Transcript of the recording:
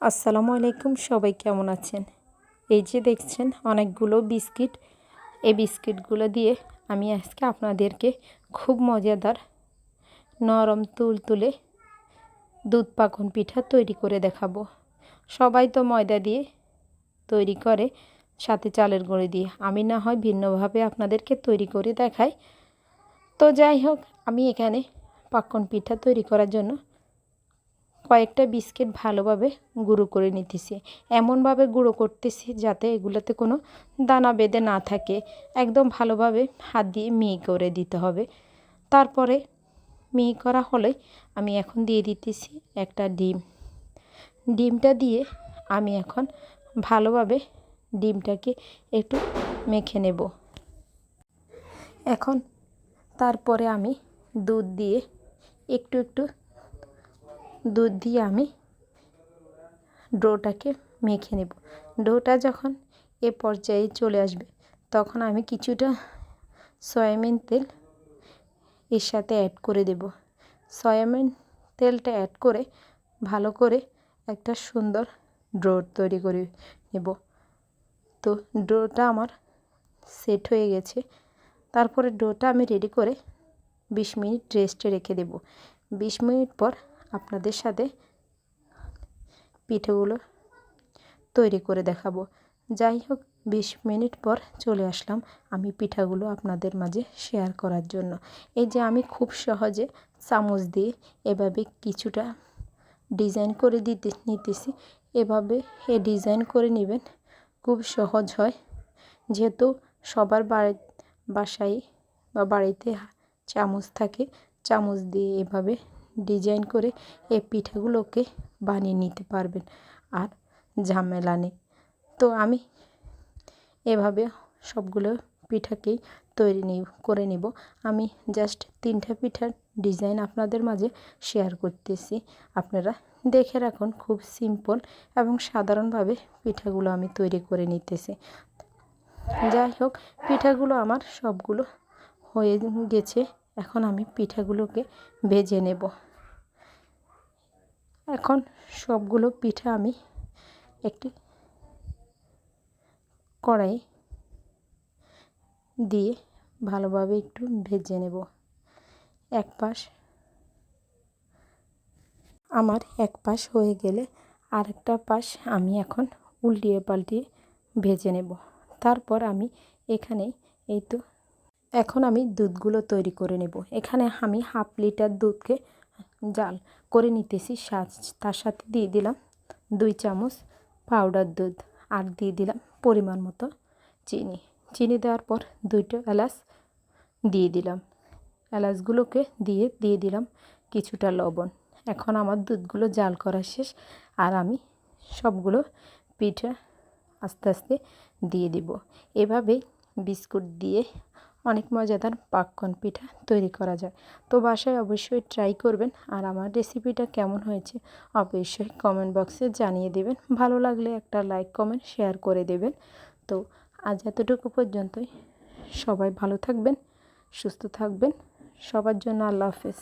আসসালামু আলাইকুম, সবাই কেমন আছেন? এই যে দেখছেন, অনেকগুলো বিস্কিট। এই বিস্কিটগুলো দিয়ে আমি আজকে আপনাদেরকে খুব মজাদার নরম তুল তুলে দুধ পাকন পিঠা তৈরি করে দেখাবো। সবাই তো ময়দা দিয়ে তৈরি করে, সাথে চালের গুঁড়ি দিয়ে। আমি না হয় ভিন্নভাবে আপনাদেরকে তৈরি করে দেখাই। তো যাই হোক, আমি এখানে পাকন পিঠা তৈরি করার জন্য কয়েকটা বিস্কিট ভালোভাবে গুঁড়ো করে নিতেছি। এমনভাবে গুঁড়ো করতেছি যাতে এগুলোতে কোনো দানা বেঁধে না থাকে। একদম ভালোভাবে হাত দিয়ে মিহি করে দিতে হবে। তারপরে মিহি করা হলে আমি এখন দিয়ে দিতেছি একটা ডিম। ডিমটা দিয়ে আমি এখন ভালোভাবে ডিমটাকে একটু মেখে নেব। এখন তারপরে আমি দুধ দিয়ে একটু একটু দুধ দিয়ে আমি ডোটাকে মেখে নেব। ডোটা যখন এ পর্যায়ে চলে আসবে, তখন আমি কিছুটা সয়াবিন তেল এর সাথে অ্যাড করে দেব। সয়াবিন তেলটা অ্যাড করে ভালো করে একটা সুন্দর ডো তৈরি করে নেব। তো ডোটা আমার সেট হয়ে গেছে। তারপরে ডোটা আমি রেডি করে বিশ মিনিট রেস্টে রেখে দেব। বিশ মিনিট পর আপনাদের সাথে পিঠেগুলো তৈরি করে দেখাবো। যাই হোক, বিশ মিনিট পর চলে আসলাম আমি পিঠাগুলো আপনাদের মাঝে শেয়ার করার জন্য। এই যে আমি খুব সহজে চামচ দিয়ে এভাবে কিছুটা ডিজাইন করে দিতে, নিতেছি। এভাবে এ ডিজাইন করে নেবেন, খুব সহজ হয়। যেহেতু সবার বাড়ি, বাসায় বা বাড়িতে চামচ থাকে, চামচ দিয়ে এভাবে ডিজাইন করে এই পিঠাগুলোকে বানিয়ে নিতে পারবেন, আর ঝামেলা নেই। তো আমি এভাবে সবগুলো পিঠাকেই তৈরি নিই করে নেব। আমি জাস্ট তিনটা পিঠার ডিজাইন আপনাদের মাঝে শেয়ার করতেছি। আপনারা দেখে রাখুন, খুব সিম্পল এবং সাধারণভাবে পিঠাগুলো আমি তৈরি করে নিতেছি। যাই হোক, পিঠাগুলো আমার সবগুলো হয়ে গেছে। এখন আমি পিঠাগুলোকে ভেজে নেব। এখন সবগুলো পিঠা আমি একটি কড়াই দিয়ে ভালোভাবে একটু ভেজে নেব। এক পাশ আমার এক পাশ হয়ে গেলে আরেকটা পাশ আমি এখন উল্টিয়ে পাল্টিয়ে ভেজে নেব। তারপর আমি এখানে এই তো এখন আমি দুধগুলো তৈরি করে নেব। এখানে আমি হাফ লিটার দুধকে জাল করে নিতেছি, সাজ, তার সাথে দিয়ে দিলাম দুই চামচ পাউডার দুধ আর দিয়ে দিলাম পরিমাণ মতো চিনি। চিনি দেওয়ার পর দুইটা এলাচ দিয়ে দিলাম। এলাচগুলোকে দিয়ে দিয়ে দিলাম কিছুটা লবণ। এখন আমার দুধগুলো জাল করা শেষ আর আমি সবগুলো পিঠা আস্তে আস্তে দিয়ে দিব। এভাবেই বিস্কুট দিয়ে অনেক মজাদার পাককন পিঠা তৈরি করা যায়। তো বাসায় অবশ্যই ট্রাই করবেন আর আমার রেসিপিটা কেমন হয়েছে অবশ্যই কমেন্ট বক্সে জানিয়ে দেবেন। ভালো লাগলে একটা লাইক কমেন্ট শেয়ার করে দেবেন। তো আজ এতটুকু পর্যন্তই। সবাই ভালো থাকবেন, সুস্থ থাকবেন। সবার জন্য আল্লাহ হাফেজ।